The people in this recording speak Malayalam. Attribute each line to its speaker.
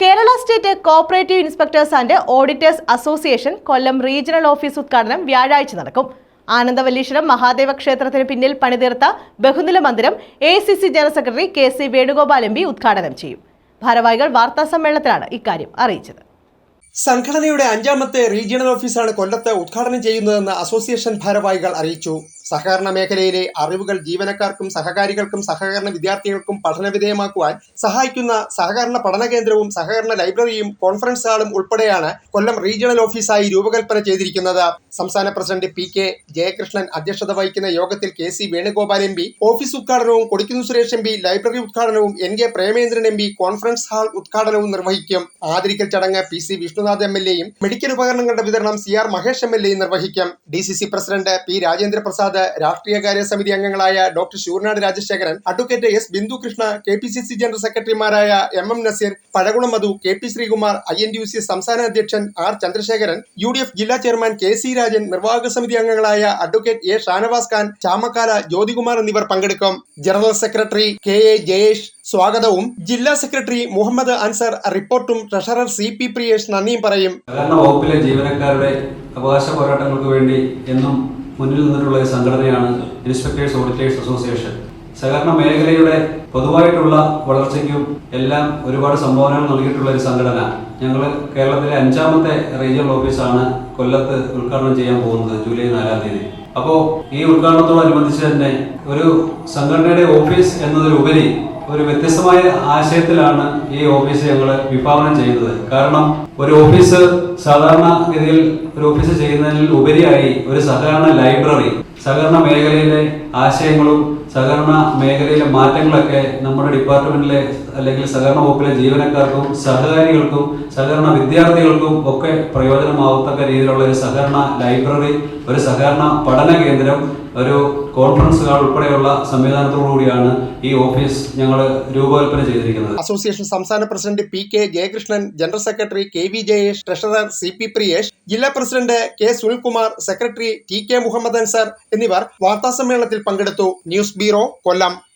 Speaker 1: Kerala state cooperative inspectors and auditors association Kollam regional office ഉദ്ഘാടനം വ്യാഴാഴ്ച നടക്കും. ആനന്ദവല്ലീശ്വരം മഹാദേവ ക്ഷേത്രത്തിന് പിന്നിൽ പണിതീർത്ത ബഹുനില മന്ദിരം A C C general secretary K C Venugopal M P ഉദ്ഘാടനം ചെയ്യും. ഭാരവാഹികൾ വാർത്താ സമ്മേളനത്തിലാണ് ഇക്കാര്യം അറിയിച്ചത്.
Speaker 2: സംഘടനയുടെ അഞ്ചാമത്തെ റീജിയണൽ ഓഫീസാണ് കൊല്ലത്ത് ഉദ്ഘാടനം ചെയ്യുന്നതെന്ന് അസോസിയേഷൻ ഭാരവാഹികൾ അറിയിച്ചു. സഹകരണ മേഖലയിലെ അറിവുകൾ ജീവനക്കാർക്കും സഹകാരികൾക്കും സഹകരണ വിദ്യാർത്ഥികൾക്കും പഠനവിധേയമാക്കുവാൻ സഹായിക്കുന്ന സഹകരണ പഠന കേന്ദ്രവും സഹകരണ ലൈബ്രറിയും കോൺഫറൻസ് ഹാളും ഉൾപ്പെടെയാണ് കൊല്ലം റീജിയണൽ ഓഫീസായി രൂപകൽപ്പന ചെയ്തിരിക്കുന്നത്. സംസ്ഥാന പ്രസിഡന്റ് പി കെ ജയകൃഷ്ണൻ അധ്യക്ഷത വഹിക്കുന്ന യോഗത്തിൽ K C Venugopal M P office ഉദ്ഘാടനവും Kodikunnu Suresh M P library ഉദ്ഘാടനവും N K Premendran M P conference hall ഉദ്ഘാടനവും നിർവഹിക്കും. ആദരിക്കൽ ചടങ്ങ് P C Vishnunath M L എയും മെഡിക്കൽ ഉപകരണങ്ങളുടെ വിതരണം C R Mahesh M L എയും നിർവഹിക്കും. D C C president P Rajendra Prasad രാഷ്ട്രീയകാര്യ സമിതി അംഗങ്ങളായ doctor Sooranad Rajasekharan advocate S Bindu Krishna K P C C general സെക്രട്ടറിമാരായ M M Naseer Pazhakulam Madhu K P Sreekumar I N U C സംസ്ഥാന അധ്യക്ഷൻ R Chandrasekharan U D F ജില്ലാ ചെയർമാൻ കെ സി രാജൻ നിർവാഹക സമിതി അംഗങ്ങളായ അഡ്വക്കേറ്റ് എ ഷാനവാസ് ഖാൻ ചാമക്കാല ജ്യോതികുമാർ എന്നിവർ പങ്കെടുക്കും. General secretary K A Jayesh സ്വാഗതവും ജില്ലാ സെക്രട്ടറി മുഹമ്മദ് അൻസർ റിപ്പോർട്ടും ട്രഷറർ സി പി പ്രിയേഷ് നന്ദിയും പറയും.
Speaker 3: വകുപ്പിലെ ജീവനക്കാരുടെ അവകാശ പോരാട്ടങ്ങൾക്ക് വേണ്ടി എന്നും മുന്നിൽ നിന്നിട്ടുള്ള ഒരു സംഘടനയാണ് ഇൻസ്പെക്ടേഴ്സ് ഓഡിറ്റേഴ്സ് അസോസിയേഷൻ സഹകരണ മേഖലയുടെ പൊതുവായിട്ടുള്ള വളർച്ചയ്ക്കും എല്ലാം ഒരുപാട് സംഭാവനകൾ നൽകിയിട്ടുള്ള ഒരു സംഘടന. ഞങ്ങൾ കേരളത്തിലെ അഞ്ചാമത്തെ റീജിയണൽ ഓഫീസാണ് കൊല്ലത്ത് ഉദ്ഘാടനം ചെയ്യാൻ പോകുന്നത് ജൂലൈ നാലാം തീയതി. അപ്പോൾ ഈ ഉദ്ഘാടനത്തോടനുബന്ധിച്ച് തന്നെ ഒരു സംഘടനയുടെ ഓഫീസ് എന്നതിലുപരി ഒരു വ്യത്യസ്തമായ ആശയത്തിലാണ് ഈ ഓഫീസ് ഞങ്ങൾ വിഭാവനം ചെയ്യുന്നത്. കാരണം ഒരു ഓഫീസ് സാധാരണ സാധാരണഗതിയിൽ ഒരു ഓഫീസ് ചെയ്യുന്നതിൽ ഉപരിയായി ഒരു സഹകരണ ലൈബ്രറി സഹകരണ മേഖലയിലെ ആശയങ്ങളും സഹകരണ മേഖലയിലെ മാറ്റങ്ങളൊക്കെ നമ്മുടെ ഡിപ്പാർട്ട്മെന്റിലെ അല്ലെങ്കിൽ സഹകരണ വകുപ്പിലെ ജീവനക്കാർക്കും സഹകാരികൾക്കും സഹകരണ വിദ്യാർത്ഥികൾക്കും ഒക്കെ പ്രയോജനമാവത്തക്ക രീതിയിലുള്ള ഒരു സഹകരണ ലൈബ്രറി ഒരു സഹകരണ പഠന കേന്ദ്രം ഒരു കോൺഫറൻസ് ഹാൾ ഉൾപ്പെടെയുള്ള സംവിധാനത്തോടുകൂടിയാണ് ഈ ഓഫീസ് ഞങ്ങൾ രൂപകൽപ്പന ചെയ്തിരിക്കുന്നത്.
Speaker 2: അസോസിയേഷൻ സംസ്ഥാന president P K Jayakrishnan general secretary K V Jayesh treasurer C P Priyesh ജില്ലാ president K Sunilkumar secretary T K Muhammad Ansar എന്നിവർ വാർത്താസമ്മേളനത്തിൽ പങ്കെടുത്തു. News bureau Kollam.